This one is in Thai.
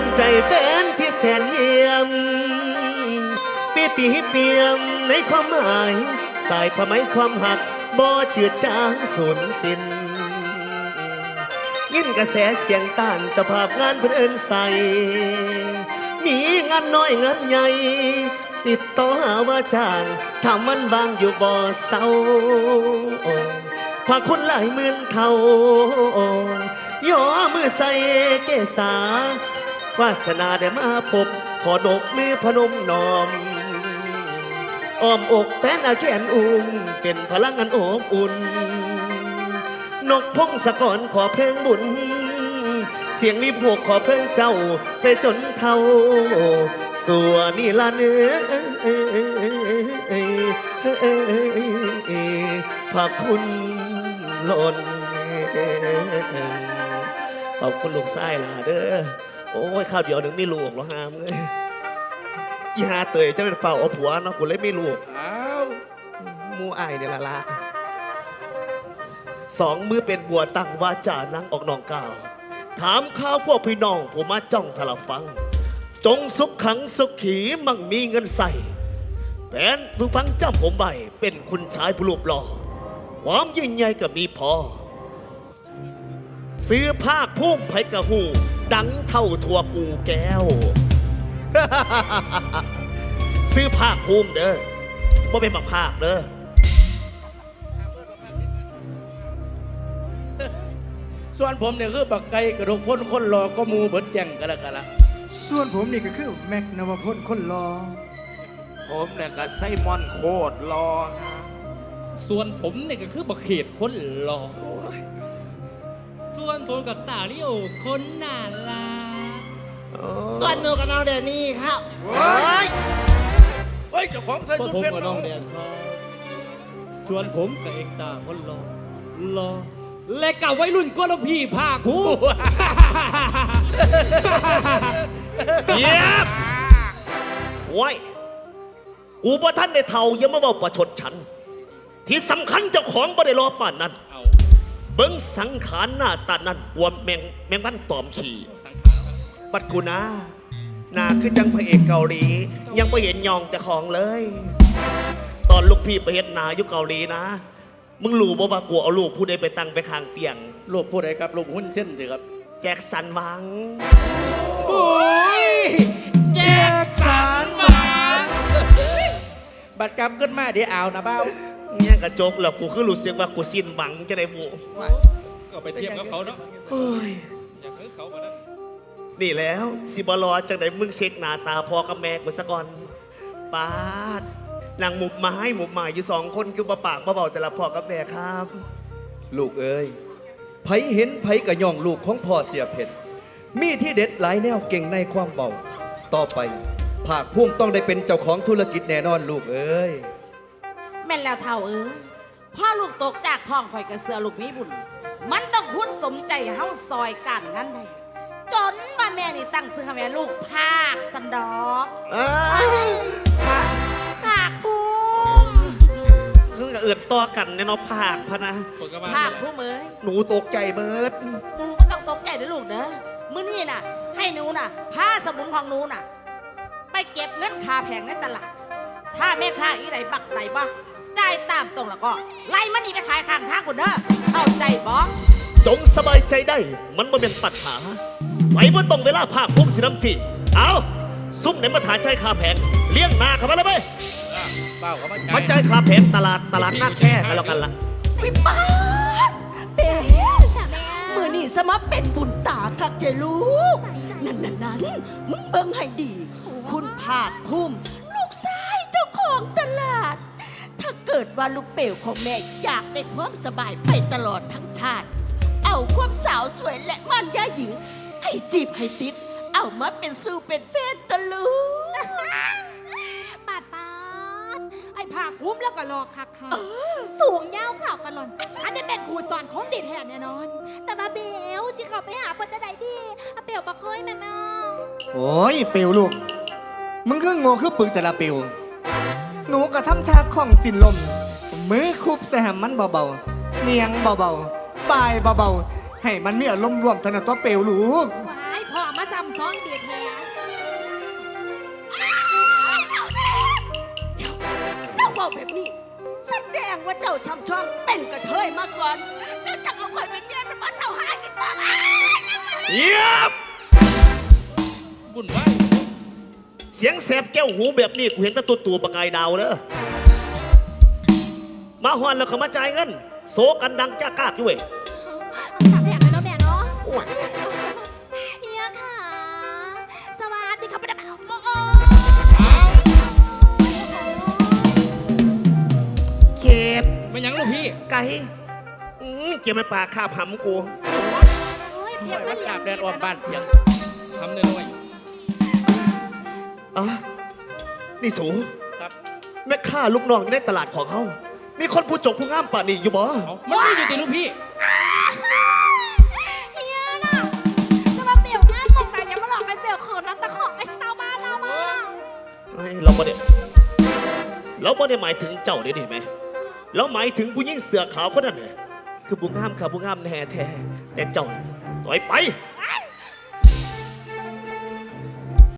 น้ำใจแฟนที่แสนเยี่ยมปีติเปี่ยมในความหมาย สายผ้าไหมความหักบ่จืดจางสูญสิ้นยินกระแสเสียงต้านจ้าภาพงานเพื่นเอินใส มีงานน้อยงานใหญ่ ติดต่อหาว่าจ้างถามันวางอยู่บ่อเศร้าพาคนหลายหมื่นเขาย่อมือใส่เกษา วาสนาได้มาพบ ขอนกมือพนมนอมอ้อมอกแฟนอาแขนอุ้มเป็นพลังอันอบอุ่น นกพงศกรขอเพลงบุญ เสียงนี้พวกขอเพลงเจ้า ไปจนเท่า สัวนี่ละเนื้อพระคุณหล้นขอบคุณลูกไส้ล่ะเด้อ โอ้ยข้าวเดียวหนึ่งไม่ลูกหรอฮามเลยอีหาเตยจะเป็นเฝ้าเอาผัวเนาะกูเลยไม่ลูกอ้าวหมูไอายเนี่ยละละสองมือเป็นบัวตั้งวาจานั่งออกนองกล่าว ถามข้าวพวกพี่น้องผมมาจ้องทะละฟัง จงสุขขังสุขขีมั่งมีเงินใส่แผนผู้ฟังจำผมใบเป็นคุณชายผู้รูปหล่อความยิ่งใหญ่ก็มีพอซื้อผ้าพุ่มไผกระหู ดังเท่าทัวกูแก้ว ซื้อผ้าพุ่มเด้อว่าเป็นบักภาคเด้อส่วนผมเนี่ยคือบักไก่กระดกพ้นคนรอก็หมูเบิดแจ่งกันละกันละส่วนผมนี่ก็คือแม็กนวพลคนรอ ผมเนี่ยก็ไซมอนโคตรรอฮะส่วนผมเนี่ยก็คือบักเขตคนหล่อส่ วนผมกับตาลิโอคนน่ารักส่วนหนูกับน้องเดนนี่ครับเฮ้ยเจ้าของใส่ส่วนชุดผมเพชรกับน้องแดนครับส่วนผมกับเอกตาคนหล่อหล่อและกับวัยรุ่นก็แล้วพี่ภาคภูมิเยียบโอ้ยกูบ่ท่านได้เท่าอยังมาเบาประชดฉัน ที่สำคัญเจ้าของบ่ได้รอป่านนั้น เอา เบิ้งสังขารหน้าตานั้นอวมแมงแมงวันตอมขี่สังขารบัดกูนะหน้าคือจังพระเอกเกาหลี ยังไม่เห็นยองเจ้าของเลย ตอนลูกพี่ไปเห็นนาอยู่เกาหลีนะ มึงรู้บ่ว่ากูเอาลูกผู้ใดไปตั้งไปข้างเตียง รูปผู้ใดครับรูปหุ้นเส้นสิครับ แจ็คสันหวังโอ้ยแจ็คสันหวังบัตรกรรมขึ้นมาเดี๋ยวเอานะเบ้า เนี่ยกระจกแล้วกูคือรู้สึกว่ากูสิ้นหวังจะได้บูก็ไปเทียบกับเขาเนาะเฮ้ยอยากให้เขามานั้นนี่แล้วสิบรอจังไดมึงเช็คหน้าตาพ่อกับแม่กูซะก่อนปาดนางหมุบไม้หมุบหมายอยู่สองคนคือบ่ปากบ่เบาแต่ละพ่อกับแม่ครับ ลูกเอ้ยไผเห็นไผกะย่องลูกของพ่อเสียเพชรมีที่เด็ดหลายแนวเก่งในความเบา ต่อไปภาคภูมิต้องได้เป็นเจ้าของธุรกิจแน่นอนลูกเอ้ย แม่นแล้วเท่าเอ้ยพ่อลูกตกจากท้องข่อยกระเสือลูกมีบุญ มันต้องคุ้นสมใจเฮาซอยกันนั่นได้จนว่าแม่นี่ตั้งซื้อให้แม่ลูกภาคสันดอกอ้าภาคภูมิคือกับเอื่นต่อกันในเนาะภาคพะนะ คนก็มาภาคภูมิเอ้ย หนูตกใจเบิด หนูก็ต้องตกใจนะลูกเด้อมื้อนี้น่ะ ให้หนูน่ะผ้าสมุนของหนูน่ะ ไปเก็บเงินคาแพงในตลาด ถ้าแม่ค้าอีไหนบักไหนบ้า จ่ายตามตรงแล้วก็ ไล่มันนี่ไปขายข้างทางคนเด้อเข้าใจบ่จงสบายใจได้ มันบ่เป็นปัญหาไปบ่ต้องเวลาภาคภูมิสิน้ำจีเอาซุ่มในมาฐานใจคาแพงเลี้ยงนาเข้ามาเลยเว้ยเบ้าเขามามาใจจ่ายคาแพงตลาดตลาดหน้าแค่กันแล้วกันล่ะวิป้าดเป๋มือนี่สมาเป็นบุญตาคักเจลูกนั่นนั่นนั่นมึงเบิ่งให้ดี คุณภาคภูมิ กิดว่าลูกเป๋วของแม่อยากได้ความสบายไปตลอดทั้งชาติ เอาความสาวสวยและมันยาหญิง ให้จีบให้ติด เอามาเป็นสู้เป็นแฟนตะลูกปาดปาดไอ้ผากพุ่มแล้วก็รอคักค่ะสูงยาวข่าวกันหล่อนอันนี้เป็นครูสอนของดีแทนแน่นอน แต่มาเบลจิเขาไปหาเปิดตะไดดีอาเบลมาค่อยแม่แม่โอ้ยเปียวลูก มึงคือโง่คือปึกแต่ละเปียว หนูก็ทำท่าของสินลม มือคุบใส่หำมันเบาๆเนียงเบาๆปลายเบาๆ ให้มันมีอารมณ์รวมเท่านั้นตัวเปียวลูกว้ายพ่อมาใส่ซ้ำซ้อนเดียดแฮเจ้าบอกแบบนี้ แสดงว่าเจ้าช่ำช่องเป็นกระเทยมาก่อน แล้วจะเอาคนเป็นเมียเป็นมาเท่าหากินบ้าง เยียบบุญไว้าย เสียงแสบแก้วหูแบบนี้กูเห็นแตะตัวตัวประกายดาวเด้อมาฮอนแล้วก็มาจ่ายเงินโซกันดังจ้ากากอยู่เว้ยถามแม่เลยเนาะแม่เนาะโอ้ยเฮียค่ะ สวัสดีครับพี่ดาวโอ้โหเขตไม่หยังลูกพี่ไก่อื้อเกี่ยวไม่ปลาคาบหำกู โอ้ยเพีเพียยงงมัมันนเหลี่ยขามบแดดออกบ้านเพียงทำเนื้อไว้ อะนี่สูครับแม่ค้าลูกน้องอยู่ในตลาดของเขา มีคนผู้จบผู้งามป่านนี้อยู่บ่เอามันไม่อยู่ติลูกพี่เฮียน่ะจะมาเปี่ยวงานมองแต่อย่ามาหลอกไอ้เปี่ยวของนัตตะของไอ้สตาร์บ้านเรามาเฮ้ยเราบ่ได้เราบ่ได้หมายถึงเจ้าเดี๋ยวนี้ไหมเราหมายถึงผู้หญิงเสือขาวคนนั้นน่ะคือผู้งามค่ะผู้งามแน่แท้แต่เจ้าน่ะถอยไป